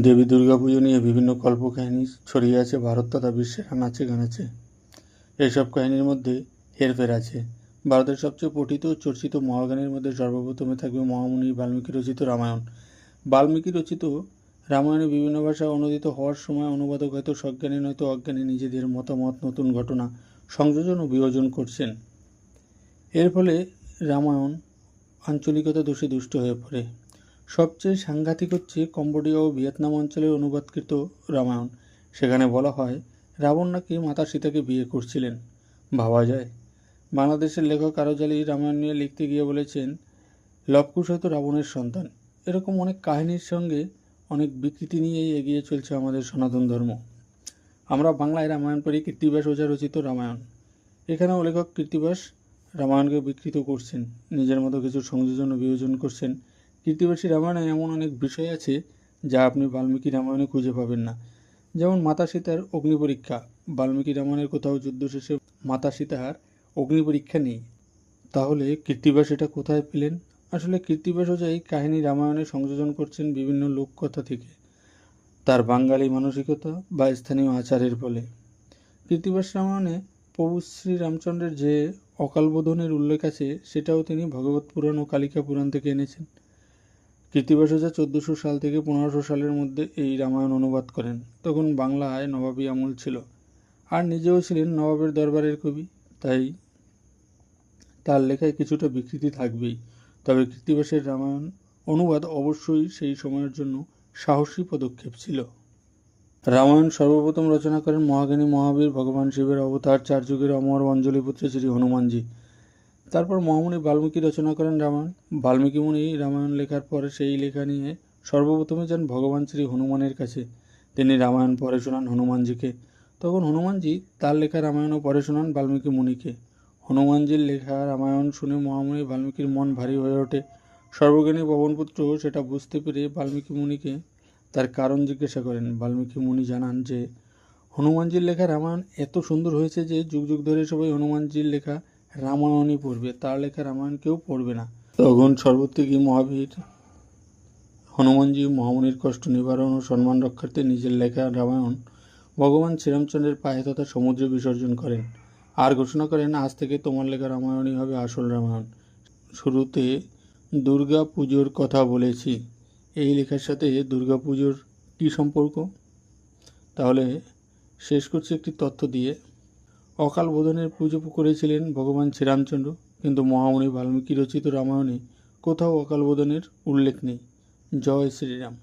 দেবী দুর্গা পুজো নিয়ে বিভিন্ন কল্পকাহিনী ছড়িয়ে আছে, ভারত তথা বিশ্বের নাচে গানাচে। এইসব কাহিনীর মধ্যে হেরফের আছে। ভারতের সবচেয়ে পঠিত ও চর্চিত মহাগানের মধ্যে সর্বপ্রথমে থাকবে মহামুনি বাল্মীকি রচিত রামায়ণ। বাল্মীকি রচিত রামায়ণে বিভিন্ন ভাষায় অনুদিত হওয়ার সময় অনুবাদক হয়তো সজ্ঞানী নয়তো অজ্ঞানী নিজেদের মতামত, নতুন ঘটনা, সংযোজন ও বিয়োজন করছেন। এর ফলে রামায়ণ আঞ্চলিকতা দোষে দুষ্ট হয়ে পড়ে। সবচেয়ে সাংঘাতিক হচ্ছে কম্বোডিয়া ও ভিয়েতনাম অঞ্চলে অনুবাদকৃত রামায়ণ। সেখানে বলা হয়, রাবণ নাকি মাতা সীতাকে বিয়ে করছিলেন। ভাবা যায়। বাংলাদেশের লেখক আরজালি রামায়ণ নিয়ে লিখতে গিয়ে বলেছেন, লবকুশ হয়তো রাবণের সন্তান। এরকম অনেক কাহিনীর সঙ্গে অনেক বিকৃতি নিয়েই এগিয়ে চলছে আমাদের সনাতন ধর্ম। আমরা বাংলায় রামায়ণ পড়ি কীর্তিবাস ওঝা রচিত রামায়ণ। এখানেও লেখক কীর্তিবাস রামায়ণকে বিকৃত করছেন, নিজের মতো কিছু সংযোজন ও বিয়োজন করছেন কীর্তিবাসী রামায়ণে এমন অনেক বিষয় আছে যা আপনি বাল্মীকি রামায়ণে খুঁজে পাবেন না। যেমন মাতা সীতার অগ্নি পরীক্ষা। বাল্মীকি রামায়ণের কোথাও যুদ্ধ শেষে মাতা সীতার অগ্নি পরীক্ষা নেই। তাহলে কীর্তিবাস এটা কোথায় পেলেন? আসলে কীর্তিবাস এই কাহিনী রামায়ণে সংযোজন করছেন বিভিন্ন লোককথা থেকে। তার বাঙালি মানসিকতা বা স্থানীয় আচারের ফলে। কীর্তিবাস রামায়ণে প্রভু শ্রী রামচন্দ্রের যে অকালবোধনের উল্লেখ আছে, সেটাও তিনি ভগবত পুরাণ ও কালিকা পুরাণ থেকে এনেছেন। ওঝা চোদ্দোশো সাল থেকে পনেরোশো সালের মধ্যে এই রামায়ণ অনুবাদ করেন, তখন বাংলায় নবাবী আমল ছিল। আর নিজেও ছিলেন নবাবের দরবারের কবি, তাই তার লেখায় কিছুটা বিকৃতি থাকবেই। তবে কৃত্তিবাসের রামায়ণ অনুবাদ অবশ্যই সেই সময়ের জন্য সাহসী পদক্ষেপ ছিল। রামায়ণ সর্বপ্রথম রচনা করেন মহাজ্ঞানী মহাবীর ভগবান শিবের অবতার, চার যুগের অমর অঞ্জলি অঞ্জলিপুত্র শ্রী হনুমানজি। তারপর মহামুনি বাল্মীকি রচনা করেন রামায়ণ। বাল্মীকি মুনি রামায়ণ লেখার পরে সেই লেখা নিয়ে সর্বপ্রথমে যান ভগবান শ্রী হনুমানের কাছে। তিনি রামায়ণ পড়ে শোনান হনুমানজিকে। তখন হনুমানজি তার লেখা রামায়ণও পড়ে শোনান বাল্মীকি মুনিকে। হনুমানজির লেখা রামায়ণ শুনে মহামুনি বাল্মীকির মন ভারী হয়ে ওঠে। সর্বজ্ঞানী পবনপুত্র সেটা বুঝতে পেরে বাল্মীকি মুনিকে তার কারণ জিজ্ঞাসা করেন। বাল্মীকি মুনি জানান যে, হনুমানজির লেখা রামায়ণ এত সুন্দর হয়েছে যে যুগ যুগ ধরে সবাই হনুমানজির লেখা রামায়ণই পড়বে, তার লেখা রামায়ণ কেউ পড়বে না। তখন সর্বত্যাগী মহাবীর হনুমানজি মহামুনির কষ্ট নিবারণ ও সম্মান রক্ষার্থে নিজের লেখা রামায়ণ ভগবান শ্রীরামচন্দ্রের পায়ে তথা সমুদ্রে বিসর্জন করেন। আর ঘোষণা করেন, আজ থেকে তোমার লেখা রামায়ণই হবে আসল রামায়ণ। শুরুতে দুর্গা পুজোর কথা বলেছি। এই লেখার সাথে দুর্গা পুজোর কী সম্পর্ক? তাহলে শেষ করছি একটি তথ্য দিয়ে। অকাল বোধনের পুজো করেছিলেন ভগবান শ্রীরামচন্দ্র, কিন্তু মহামুনি বাল্মীকি রচিত রামায়ণে কোথাও অকাল বোধনের উল্লেখ নেই। জয় শ্রীরাম।